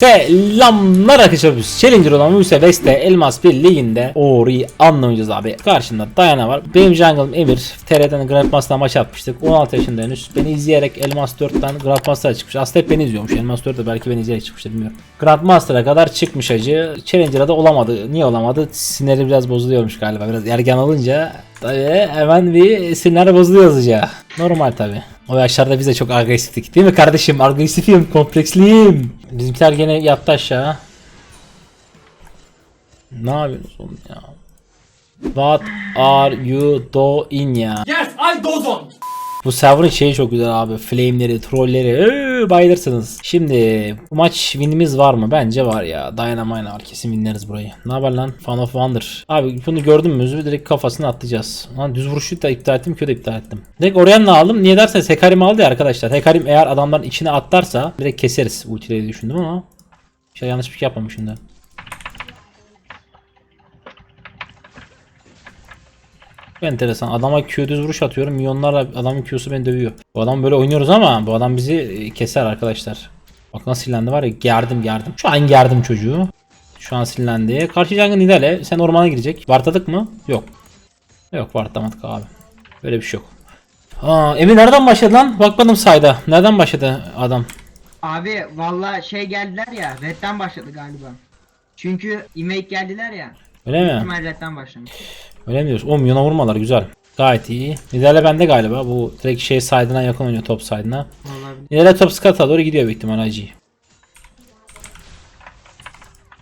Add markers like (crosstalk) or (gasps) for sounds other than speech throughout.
Selamlar arkadaşlar. Biz Challenger olan Muse West'te Elmas 1 liginde Ori anlamayacağız abi. Karşımda Dayana var. Benim jungle'ım Emir. TR'den Grandmaster'dan maç atmıştık. 16 yaşında henüz Beni izleyerek Elmas 4'ten Grandmaster'a çıkmış. Aslında hep beni izliyormuş. Elmas 4'te belki beni izleyerek çıkmıştır bilmiyorum. Grandmaster'a kadar çıkmış acı. Challenger'a da olamadı. Niye olamadı? Siniri biraz bozuluyormuş galiba. Biraz ergen alınca Tabii hemen bir sinirler bozuluyor hızlıca Normal tabi o yaşlarda biz de çok agresiftik. Değil mi kardeşim? Agresifim, kompleksliyim. Bizimkiler gene yattı aşağı. Ne yapıyorsunuz oğlum ya? What are you doing ya? Yes, I don't. Bu server'ın şeyi çok güzel abi. Flame'leri, trolleri. Bayılırsınız. Şimdi bu maç winimiz var mı? Bence var ya. Dynamite var. Kesin winleriz burayı. Ne haber lan? Fan of Wonder. Abi bunu gördün mü? Özü direkt kafasına atlayacağız. Lan düz vuruşu da iptal ettim. Kö de iptal ettim. Direkt Orianna aldım. Niye derseniz Hekarim aldı ya arkadaşlar. Hekarim eğer adamların içine atlarsa direkt keseriz. Ultileri düşündüm ama. Şey yanlış bir şey yapmamışım da. Enteresan. Adama Q düz vuruş atıyorum. Milyonlarla adamın Q'su beni dövüyor. Bu adam böyle oynuyoruz ama bu adam bizi e, keser arkadaşlar. Bak nasıl sinirlendi var ya gerdim gerdim. Şu an gerdim çocuğu. Şu an sinirlendi. Karşı Jungle'ın Nidale. Sen ormana girecek. Vartadık mı? Yok. Yok vartamadık abi. Böyle bir şey yok. Aa, Emir nereden başladı lan? Bakmadım sayda. Nereden başladı adam? Abi valla şey geldiler ya redden başladı galiba. Çünkü imake geldiler ya. Öyle mi? Redden başlamış. Öyle mi diyorsun? O milyona vurmalar güzel. Gayet iyi. Nidale bende galiba. Bu direkt şey side'ına yakın oynuyor top side'ına. Nidale top skat'a doğru gidiyor büyük ihtimal hacı.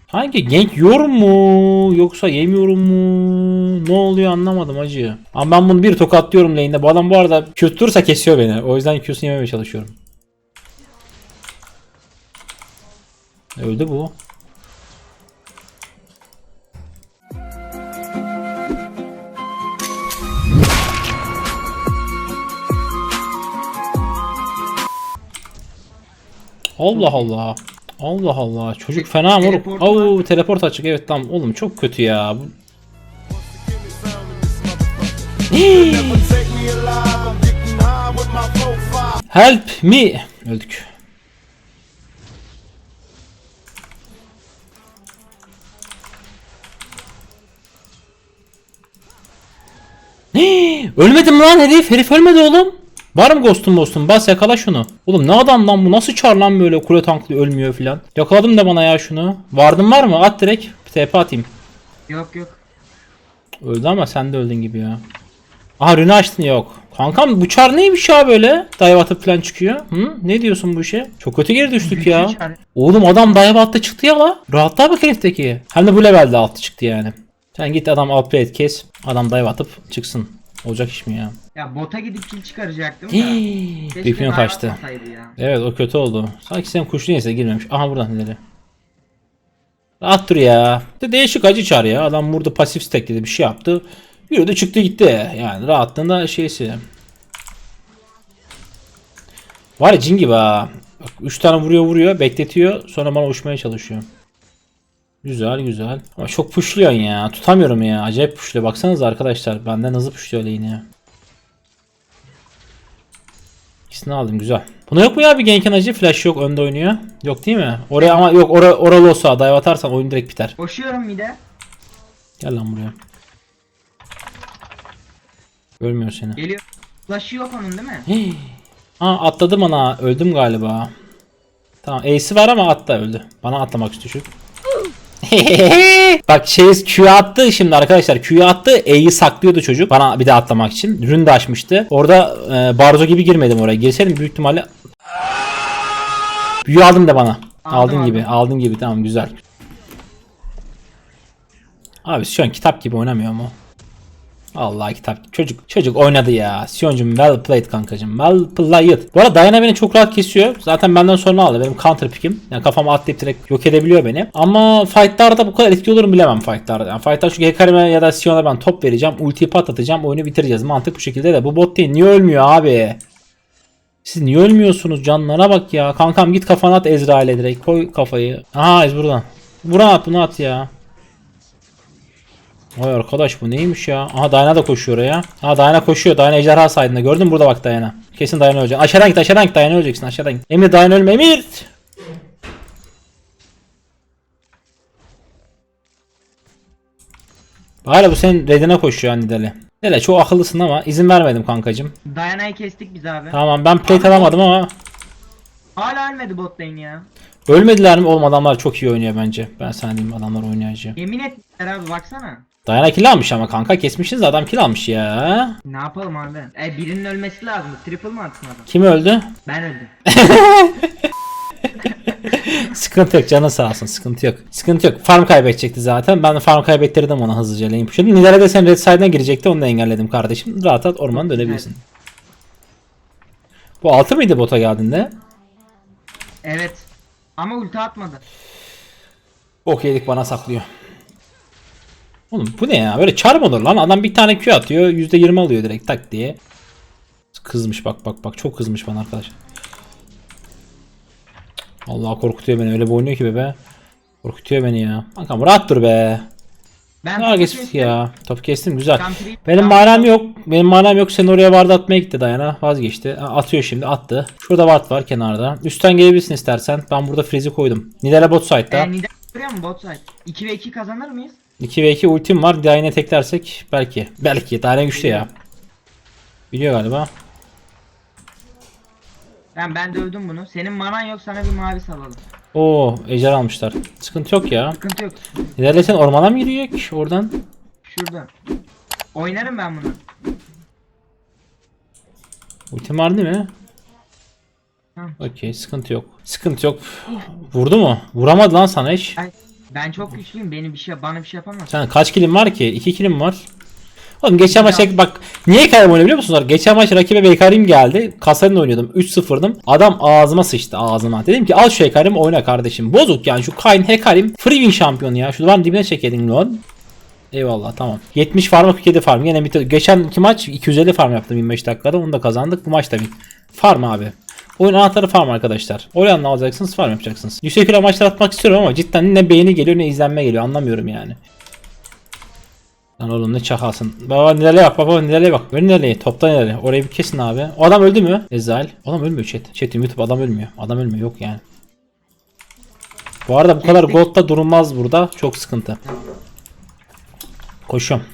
Hangi gank yor mu yoksa yemiyorum mu? Ne oluyor anlamadım hacı. Ama ben bunu bir tokatlıyorum lane'de. Bu adam bu arada durursa kesiyor beni. O yüzden Q'sunu yememeye çalışıyorum. Öldü bu. Allah Allah. Allah Allah. Çocuk fena moruk. Oo teleport açık. Evet tamam. Oğlum çok kötü ya. (gasps) Help me. Öldük. (gasps) Ölmedim lan herif. Herif ölmedi oğlum. Var mı ghost'un ghost'un? Bas yakala şunu. Oğlum ne adam lan bu? Nasıl çar lan böyle kule tanklı ölmüyor filan. Yakaladım da bana ya şunu. Vardın var mı? At direkt. TP atayım. Yok yok. Öldü ama sen de öldün gibi ya. Aha rune açtın yok. Kankam bu çar neymiş ya böyle? Dive atıp falan çıkıyor. Hı? Ne diyorsun bu işe? Çok kötü geri düştük ya. Oğlum adam dive attı çıktı ya la. Rahatlığa bak herifteki. Hem de bu levelde altı çıktı yani. Sen git adam outplay kes. Adam dive atıp çıksın. Olacak iş mi ya? Ya bota gidip kill çıkaracaktım da. Hii. Keşke Bipino kaçtı. atmasaydı ya. Evet o kötü oldu. Sanki sen kuş neyse girmemiş. Aha buradan ileri. Rahat dur ya. De değişik acı çağır ya. Adam burada pasif stack dedi bir şey yaptı. Yürüdü çıktı gitti. Yani rahatlığında şeysi. Var ya cin gibi ha. Bak 3 tane vuruyor vuruyor bekletiyor sonra bana uçmaya çalışıyor. Güzel güzel. Ama çok pushluyorsun ya. Tutamıyorum ya. Acayip pushluyor. Baksanıza arkadaşlar. Benden hızlı pushluyor lane'i ya. İkisini aldım güzel. Buna yok mu ya bir Genken acı? Flash yok önde oynuyor. Yok değil mi? Oraya ama yok ora, oralı olsa dive atarsan oyun direkt biter. Koşuyorum bir de. Gel lan buraya. Görmüyor seni. Geliyor. Flash'ı yok onun değil mi? Hii. Ha atladım ana. Öldüm galiba. Tamam Ace'i var ama atla öldü. Bana atlamak istiyor. Bak şey Q'ya attı şimdi arkadaşlar. Q'ya attı E'yi saklıyordu çocuk bana bir de atlamak için. Rün de açmıştı. Orada e, Barzo gibi girmedim oraya. Girseydim büyük ihtimalle Büyü aldın da bana. Aldım, aldın aldım. gibi aldın gibi. Tamam güzel. Abi şu an kitap gibi oynamıyor mu? Allah kitap çocuk çocuk oynadı ya. Sioncum well played kankacım. Well played. Bu arada Diana beni çok rahat kesiyor. Zaten benden sonra aldı. Benim counter pick'im. Yani kafama atlayıp direkt yok edebiliyor beni. Ama fightlarda bu kadar etkili olur mu bilemem fightlarda. Yani fightlar çünkü Hecarim'e ya da Sion'a ben top vereceğim. Ultiyi patlatacağım. Oyunu bitireceğiz. Mantık bu şekilde de. Bu bot değil. Niye ölmüyor abi? Siz niye ölmüyorsunuz? Canlara bak ya. Kankam git kafana at Ezrail'e direkt. Koy kafayı. Aha Ez buradan. Buradan at bunu at ya. Vay arkadaş bu neymiş ya? Aha Dayana da koşuyor oraya. Aha Dayana koşuyor. Dayana ejderha saydığında gördün mü burada bak Dayana. Kesin Dayana ölecek. Aşağıdan git aşağıdan git Dayana öleceksin aşağıdan git. Emir Dayana ölme Emir. Hala bu senin redine koşuyor Nidale. Nidale çok akıllısın ama izin vermedim kankacım. Dayanayı kestik biz abi. Tamam ben plate alamadım ama. Hala ölmedi bot lane ya. Ölmediler mi? Oğlum adamlar çok iyi oynuyor bence. Ben sana diyeyim adamlar oynayıcı. Yemin etmişler abi baksana. Dayana kill almış ama kanka kesmişsiniz adam kill almış ya. Ne yapalım abi? E birinin ölmesi lazım. Triple mı atsın adam? Kim öldü? Ben öldüm. (laughs) Sıkıntı yok canın sağ olsun sıkıntı yok. Sıkıntı yok. Farm kaybedecekti zaten. Ben farm kaybettirdim ona hızlıca lane pushladım. Nidale de sen red side'den girecekti onu da engelledim kardeşim. Rahat rahat ormana dönebilirsin. Bu altı mıydı bota geldiğinde? Evet. Ama ulti atmadı. Ok yedik bana saklıyor. Oğlum bu ne ya? Böyle çar mı olur lan? Adam bir tane Q atıyor. %20 alıyor direkt tak diye. Kızmış bak bak bak. Çok kızmış bana arkadaş. Allah korkutuyor beni. Öyle bir oynuyor ki bebe. Korkutuyor beni ya. Kankam rahat dur be. Ben topu geçtik kestim. ya. Top kestim güzel. Benim manam yok. Benim manam yok. Sen oraya ward atmaya gitti Dayana. Vazgeçti. Atıyor şimdi. Attı. Şurada ward var kenarda. Üstten gelebilirsin istersen. Ben burada freeze'i koydum. Nidale bot side'da. E, Nida görüyor musun bot side? 2 ve 2 kazanır mıyız? 2 ve 2 ultim var. Diane teklersek belki. Belki. Diane güçlü ya. Biliyor galiba. Ben ben dövdüm bunu. Senin manan yok sana bir mavi salalım. Oo, ejder almışlar. Sıkıntı yok ya. Sıkıntı yok. Nidale sen ormana mı giriyor oradan? Şurada. Oynarım ben bunu. Ultim var değil mi? Tamam. Okey sıkıntı yok. Sıkıntı yok. (gasps) Vurdu mu? Vuramadı lan sana hiç. Ay, ben çok güçlüyüm. Benim bir şey bana bir şey yapamaz. Sen kaç kilim var ki? 2 kilim var. Oğlum geçen maçta bak niye Karim oynuyor biliyor musunuz? Geçen maç rakibe Beykarim geldi. Kasar'ın oynuyordum. 3-0'dım. Adam ağzıma sıçtı ağzıma. Dedim ki al şu Hekarim oyna kardeşim. Bozuk yani şu Kain Hekarim free win şampiyonu ya. Şu duvarın dibine çekelim lan. Eyvallah tamam. 70 farm 47 farm. Yine bir geçen iki maç 250 farm yaptım 25 dakikada. Onu da kazandık. Bu maç da bir farm abi. Oyun anahtarı farm arkadaşlar. Oradan alacaksınız? Farm yapacaksınız. Yüksek kilo maçlar atmak istiyorum ama cidden ne beğeni geliyor ne izlenme geliyor. Anlamıyorum yani. Lan oğlum ne çakalsın. Baba nereye bak baba nereye bak. Böyle nereye? Toptan nereye? Orayı bir kesin abi. O adam öldü mü? Ezrail. Adam ölmüyor chat. Chat'im YouTube adam ölmüyor. Adam ölmüyor yok yani. Bu arada bu kadar gold'da durulmaz burada. Çok sıkıntı. Koşuyorum.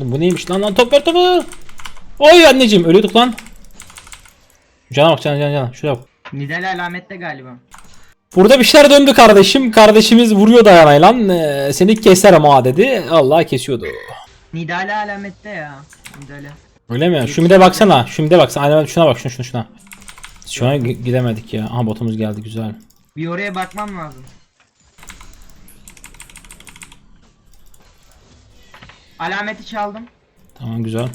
Oğlum bu neymiş lan lan top ver topu. Oy anneciğim ölüyorduk lan. Cana bak cana cana cana. Şuraya bak. Nidal alamette galiba. Burada bir şeyler döndü kardeşim. Kardeşimiz vuruyor dayanayla. Ee, seni keserim ha dedi. Allah kesiyordu. Nidale alamette ya. Nidale. Öyle mi? Bir de baksana. Bir de baksana. Aynen şuna bak şuna şuna şuna. Şu an gi- gidemedik ya. Aha botumuz geldi güzel. Bir oraya bakmam lazım. Alameti çaldım. Tamam güzel.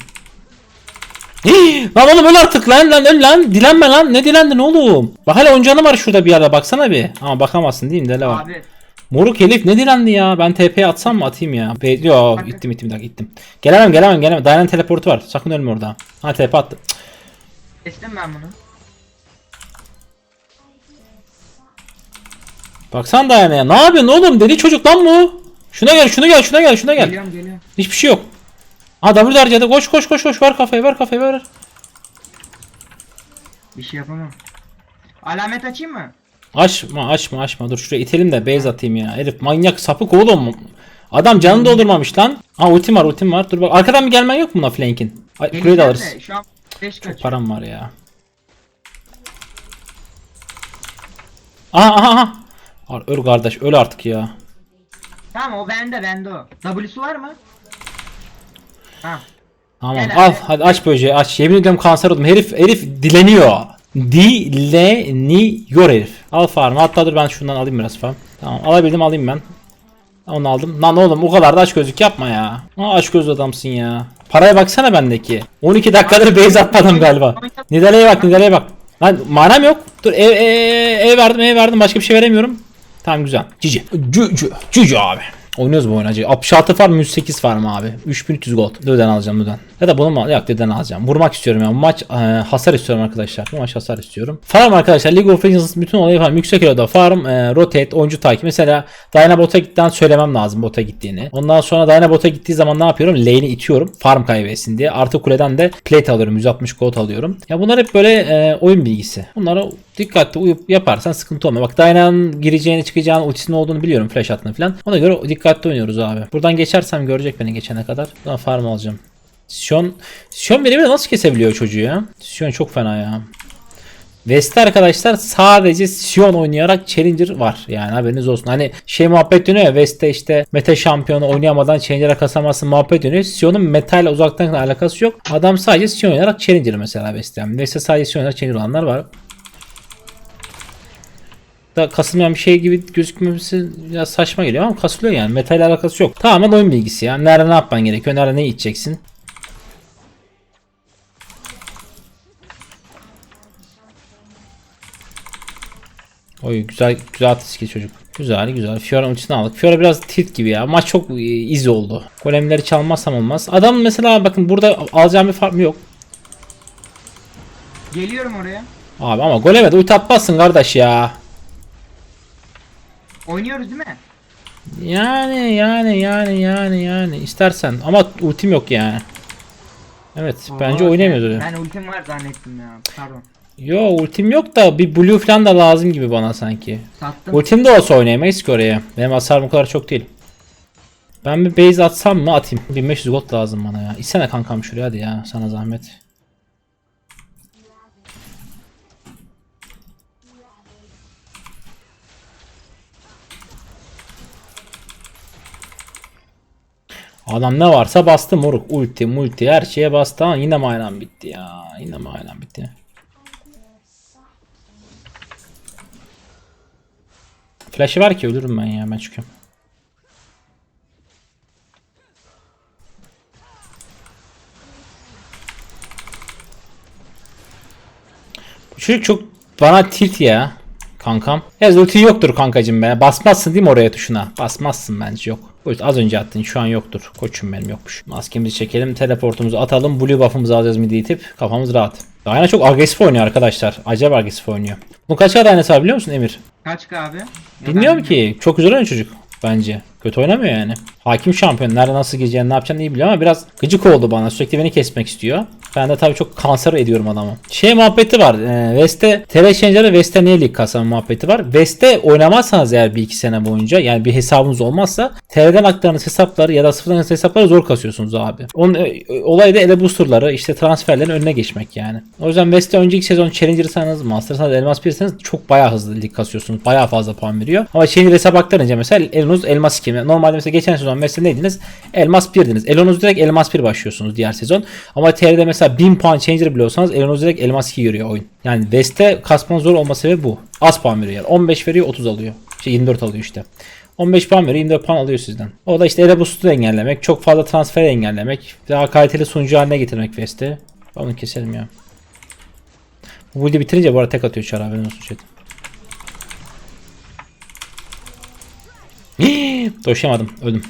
Hii, lan oğlum öl artık lan lan öl lan. Dilenme lan. Ne dilendin oğlum? Bak hala oncanı var şurada bir yerde. Baksana bir. Ama bakamazsın değil mi? Dele var. Abi Moruk Elif ne dilendi ya? Ben TP atsam mı atayım ya? Bekliyor. Gittim gittim bir dakika gittim. Gelemem gelemem gelemem. Dayanan teleportu var. Sakın ölme orada. Ha TP attı. Cık. kestim ben bunu. Baksana dayanaya. Ne yapıyorsun oğlum? Deli çocuk lan bu. Şuna gel şuna gel şuna gel şuna gel. Geliyorum geliyorum. Hiçbir şey yok. Ha W harcadı. Koş koş koş koş. Ver kafayı ver kafayı ver. Bir şey yapamam. Alamet açayım mı? Açma açma açma. Dur şuraya itelim de base atayım ya. Herif manyak sapık oğlum. Adam canını doldurmamış lan. Ha ultim var ultim var. Dur bak arkadan bir gelmen yok mu buna flank'in? Ay, Kuleyi de Geleceğim alırız. de Şu an 5 kaç. Param var ya. Aha aha aha. Öl kardeş öl artık ya. Tamam o bende bende o. W'su var mı? Ha. Tamam Gel al hadi aç böceği aç. Yemin ediyorum kanser oldum. Herif herif dileniyor. Dileniyor herif. Al farmı. Hatta dur ben şundan alayım biraz farm. Tamam alabildim alayım ben. Onu aldım. Lan oğlum o kadar da aç gözlük yapma ya. Aa, aç gözlü adamsın ya. Paraya baksana bendeki. 12 dakikadır base atmadım galiba. Nidale'ye bak Nidale'ye bak. Lan manam yok. Dur ev, ev, ev verdim ev verdim başka bir şey veremiyorum. Tamam güzel. Cici. Cücü. Cücü abi. Oynuyoruz bu oyunu acı. 66 farm 108 farm abi. 3300 gold. Döden alacağım döden. Ya da bunu mu? Yok döden alacağım. Vurmak istiyorum ya. Bu maç e, hasar istiyorum arkadaşlar. Bu maç hasar istiyorum. Farm arkadaşlar League of Legends bütün olayı farm. Yüksek eloda farm, e, rotate, oyuncu takip. Mesela Diana bota gittiğinden söylemem lazım bota gittiğini. Ondan sonra Diana bota gittiği zaman ne yapıyorum? Lane'i itiyorum. Farm kaybetsin diye. Artı kuleden de plate alıyorum. 160 gold alıyorum. Ya bunlar hep böyle e, oyun bilgisi. Bunlara dikkatli uyup yaparsan sıkıntı olmuyor. Bak Diana'nın gireceğini çıkacağını ultisinin olduğunu biliyorum. Flash attığını falan. Ona göre dikkatli oynuyoruz abi. Buradan geçersem görecek beni geçene kadar. Buradan farm alacağım. Sion, Sion beni bile nasıl kesebiliyor çocuğu ya? Sion çok fena ya. West'te arkadaşlar sadece Sion oynayarak Challenger var. Yani haberiniz olsun. Hani şey muhabbet dönüyor ya West'te işte meta şampiyonu oynayamadan Challenger'a kasamazsın muhabbet dönüyor. Sion'un meta ile uzaktan alakası yok. Adam sadece Sion oynayarak Challenger mesela West'te. West'te sadece Sion oynayarak Challenger olanlar var. Da kasılmayan bir şey gibi gözükmemesi biraz saçma geliyor ama kasılıyor yani. Meta ile alakası yok. Tamamen oyun bilgisi ya. Nerede ne yapman gerekiyor, nerede ne içeceksin. Oy güzel güzel atış çocuk. Güzel güzel. Fiora ultisini aldık. Fiora biraz tilt gibi ya. Maç çok e, easy oldu. Golemleri çalmazsam olmaz. Adam mesela bakın burada alacağım bir farm yok. Geliyorum oraya. Abi ama goleme de ulti atmazsın kardeş ya. Oynuyoruz değil mi? Yani yani yani yani yani istersen ama ultim yok yani. Evet bence Oo, oynayamıyoruz öyle. Ben ultim var zannettim ya. Pardon. Yo ultim yok da bir blue falan da lazım gibi bana sanki. Sattım. Ultim de olsa oynayamayız ki oraya. Benim hasarım o kadar çok değil. Ben bir base atsam mı atayım. 1500 gold lazım bana ya. İçsene kankam şuraya hadi ya sana zahmet. Adam ne varsa bastı moruk. Ulti multi her şeye bastı ama yine maynan bitti ya. Yine maynan bitti. Flash'ı var ki ölürüm ben ya ben çıkıyorum. Bu çocuk çok bana tilt ya kankam. Ya ulti yoktur kankacım be. Basmazsın değil mi oraya tuşuna? Basmazsın bence yok. Ulti az önce attın şu an yoktur. Koçum benim yokmuş. Maskemizi çekelim. Teleportumuzu atalım. Blue buff'ımızı alacağız midi itip. Kafamız rahat. Diana çok agresif oynuyor arkadaşlar. Acayip agresif oynuyor. Bu kaç kadar Diana'sı var biliyor musun Emir? Kaç abi? Bilmiyorum ki. Çok güzel oynuyor çocuk bence. Kötü oynamıyor yani. Hakim şampiyon. Nerede nasıl gireceğini ne yapacağını iyi biliyor ama biraz gıcık oldu bana. Sürekli beni kesmek istiyor. Ben de tabii çok kanser ediyorum adamı. Şey muhabbeti var. E, West'te TR Changer'da West'te niye lig kasama muhabbeti var. West'te oynamazsanız eğer bir iki sene boyunca yani bir hesabınız olmazsa TR'den aktardığınız hesapları ya da sıfırdan hesapları zor kasıyorsunuz abi. Onun e, olayı da ele boosterları işte transferlerin önüne geçmek yani. O yüzden West'te önceki sezon Challenger'sanız, Master'sanız, Elmas 1'seniz çok bayağı hızlı lig kasıyorsunuz. Bayağı fazla puan veriyor. Ama Challenger hesap aktarınca mesela Elonuz Elmas 2. Normalde mesela geçen sezon mesela neydiniz? Elmas 1'diniz. Elonuz direkt Elmas 1 başlıyorsunuz diğer sezon. Ama TR'de mesela 1000 puan Challenger bile olsanız Elonuz direkt Elmas 2 görüyor oyun. Yani West'te kasmanın zor olma sebebi bu. Az puan veriyor yani. 15 veriyor 30 alıyor. Şey 24 alıyor işte. 15 puan veriyor 24 puan alıyor sizden. O da işte ele boost'u engellemek, çok fazla transfer engellemek, daha kaliteli sunucu haline getirmek West'te. Onu keselim ya. Bu build'i bitirince bu arada tek atıyor çar haberin olsun chat. (gasps) Doşamadım. Öldüm.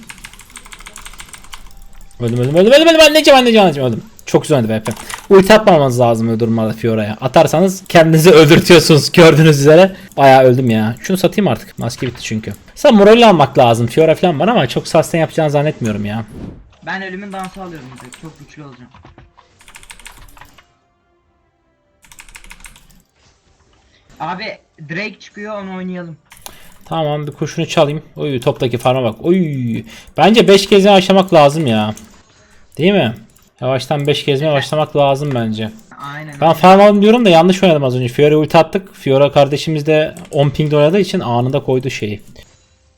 Öldüm öldüm öldüm öldüm öldüm anneciğim anneciğim anneciğim öldüm. Çok güzel oynadı BP. Ulti atmamanız lazım öyle durumlarda Fiora'ya. Atarsanız kendinizi öldürtüyorsunuz (laughs) gördüğünüz üzere. Bayağı öldüm ya. Şunu satayım artık. Maske bitti çünkü. Sen moral almak lazım. Fiora falan var ama çok sustain yapacağını zannetmiyorum ya. Ben ölümün dansı alıyorum direkt. Çok güçlü olacağım. Abi Drake çıkıyor onu oynayalım. Tamam bir kuşunu çalayım. Oy toptaki farma bak. Oy. Bence 5 gezmeye başlamak lazım ya. Değil mi? Yavaştan 5 gezmeye başlamak lazım bence. Aynen. Ben farm aldım diyorum da yanlış oynadım az önce. Fiora ulti attık. Fiora kardeşimiz de 10 ping oynadığı için anında koydu şeyi.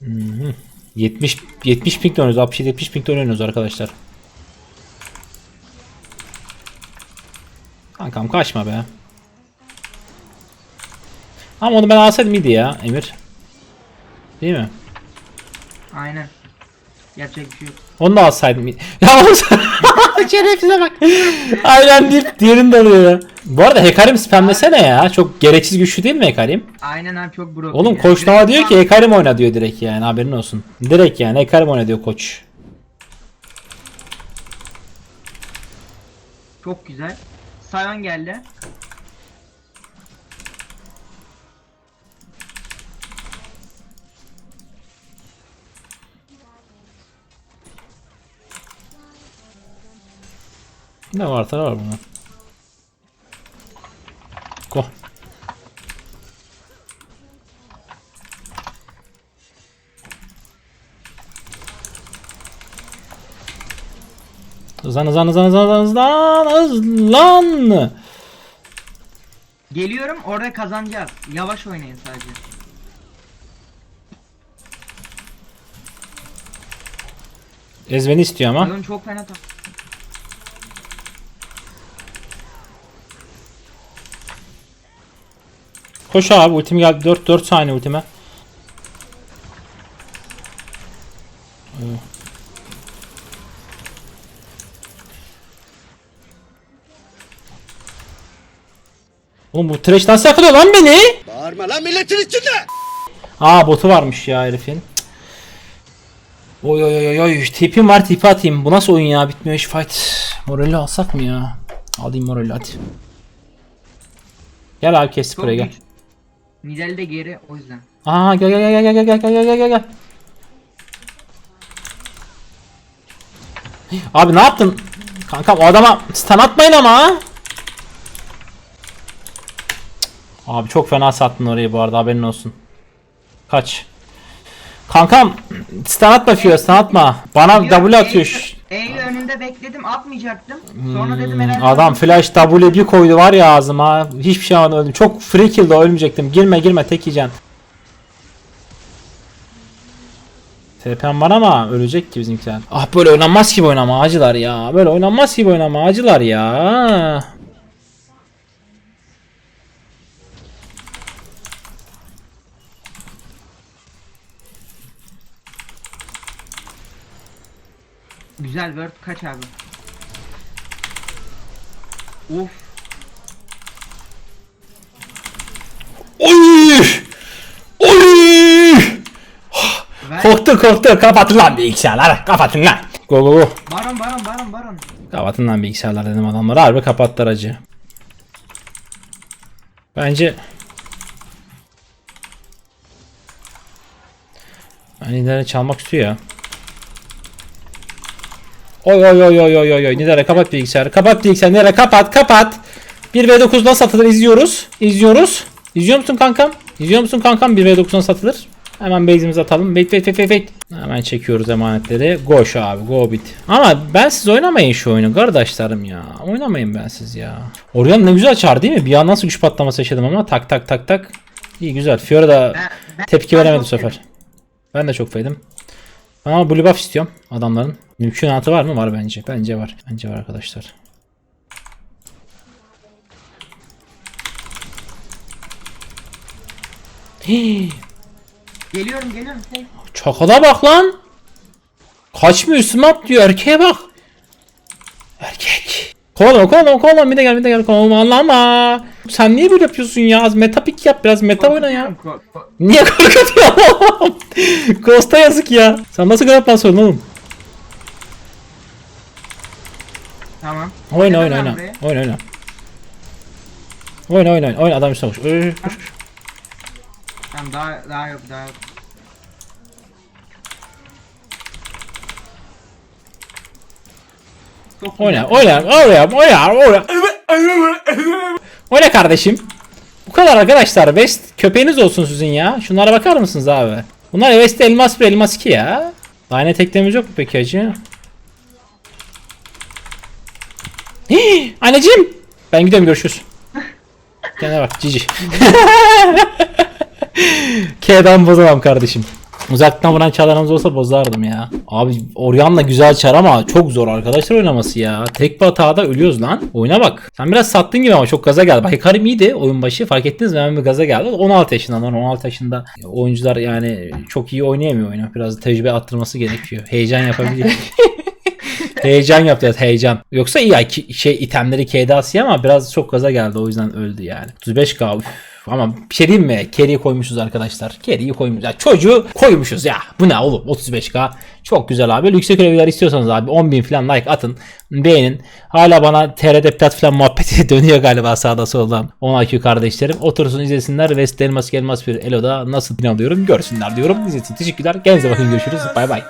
Hı hı. 70 70 ping oynuyoruz. 67 70 ping oynuyoruz arkadaşlar. Kankam kaçma be. Ama onu ben alsaydım iyiydi ya Emir. Değil mi? Aynen. Yapacak bir şey yok. Onu da alsaydım. (laughs) Ya oğlum (laughs) şerefsize bak. Aynen deyip diğerini de alıyor ya. Bu arada Hekarim spamlesene ya. Çok gereksiz güçlü değil mi Hekarim? Aynen abi çok broken. Oğlum ya. koç Nova Direkt diyor ki Hekarim oyna diyor direkt yani haberin olsun. Direkt yani Hekarim oyna diyor koç. Çok güzel. Sion geldi. Ne var tara var buna. Go. Hızlan hızlan hızlan hızlan hızlan hızlan. Geliyorum orada kazanacağız. Yavaş oynayın sadece. Ezbeni istiyor ama. Sion çok fena tam. Koş abi ultim geldi 4 4 saniye ultime. Oğlum bu trash nasıl yakalıyor lan beni? Bağırma lan milletin içinde. Aa botu varmış ya herifin. Oy oy oy oy tipim var tipi atayım. Bu nasıl oyun ya bitmiyor iş fight. Morali alsak mı ya? Alayım morali hadi. Gel abi kestik buraya gel. Nidal de geri o yüzden. Aa gel gel gel gel gel gel gel gel gel gel. Abi ne yaptın? Kankam o adama stun atmayın ama. Abi çok fena sattın orayı bu arada haberin olsun. Kaç. Kankam stun atma Fio stun atma. Bana W atıyor. Önünde bekledim atmayacaktım. Sonra dedim herhalde. Hmm, Adam flash W bir koydu var ya ağzıma. Hiçbir şey anlamadım öldüm. Çok free kill de ölmeyecektim. Girme girme tek yiyeceksin. TP'm var ama ölecek ki bizimkiler. Ah böyle oynanmaz gibi oynama acılar ya. Böyle oynanmaz gibi oynama acılar ya. Güzel word kaç abi. Of. Oy! Oy! Ver. Korktu korktu kapatın lan bilgisayarları kapatın lan. Go go go. Baron baron baron baron. Kapatın lan bilgisayarlar dedim adamlara. Harbi kapattılar acı. Bence Ben Nidar'ı çalmak istiyor ya. Oy oy oy oy oy oy Nidar'a kapat bilgisayarı. Kapat bilgisayarı. Nidar'a kapat kapat. 1v9 nasıl satılır izliyoruz. İzliyoruz. İzliyor musun kankam? İzliyor musun kankam 1v9 nasıl satılır? Hemen base'imizi atalım. Wait wait wait wait wait. Hemen çekiyoruz emanetleri. Goş abi go bit. Ama ben siz oynamayın şu oyunu kardeşlerim ya. Oynamayın ben siz ya. Orion ne güzel çağır değil mi? Bir an nasıl güç patlaması yaşadım ama tak tak tak tak. İyi güzel. Fiora da tepki veremedi bu sefer. Ben de çok faydım. Ama blue buff istiyorum adamların. Mümkünatı var mı? Var bence. Bence var. Bence var arkadaşlar. Hii, (gasps) Geliyorum geliyorum. Çakala bak lan. Kaçmıyor üstüme atlıyor. Erkeğe bak. Erkek. Kovalama kovalama kovalama bir de gel bir de gel kovalama. Sen niye böyle yapıyorsun ya? Az meta pick yap biraz meta oyna ya. Niye korkutuyorsun? Costa (laughs) yazık ya. Sen nasıl grab basıyorsun oğlum? Tamam. Oyna oyna oyna. Oyna oyna. Oyna oyna oyna. Oyna adam üstüne koş. Tamam daha daha yok daha yok. Oyna oyna oyna oyna oyna. Oyna kardeşim. Bu kadar arkadaşlar. West köpeğiniz olsun sizin ya. Şunlara bakar mısınız abi? Bunlar West elmas 1 elmas 2 ya. Daha ne teklemiz yok mu peki hacı? Anneciğim. Ben gidiyorum görüşürüz. Kendine bak cici. (laughs) K'dan bozamam kardeşim. Uzaktan vuran çarlarımız olsa bozardım ya. Abi Orion'la güzel çar ama çok zor arkadaşlar oynaması ya. Tek bir hatada ölüyoruz lan. Oyuna bak. Sen biraz sattın gibi ama çok gaza geldi. Bak Hikarim iyiydi oyun başı. Fark ettiniz mi? Hemen bir gaza geldi. 16 yaşında lan 16 yaşında oyuncular yani çok iyi oynayamıyor oyunu. Biraz tecrübe attırması gerekiyor. Heyecan yapabiliyor. (laughs) heyecan yaptı evet, heyecan. Yoksa iyi ya, şey itemleri asıyor ama biraz çok gaza geldi o yüzden öldü yani. 35k üf. Ama bir şey diyeyim mi? Carry'i koymuşuz arkadaşlar. Carry'i koymuşuz. Ya çocuğu koymuşuz ya. Bu ne oğlum 35k. Çok güzel abi. Yüksek övgüler istiyorsanız abi 10.000 falan like atın. Beğenin. Hala bana TRT plat falan muhabbeti (laughs) dönüyor galiba sağda soldan. 10 IQ kardeşlerim. Otursun izlesinler. West Elmas Elmas bir Elo'da nasıl alıyorum görsünler diyorum. İçin teşekkürler. Kendinize bakın görüşürüz. Bay bay.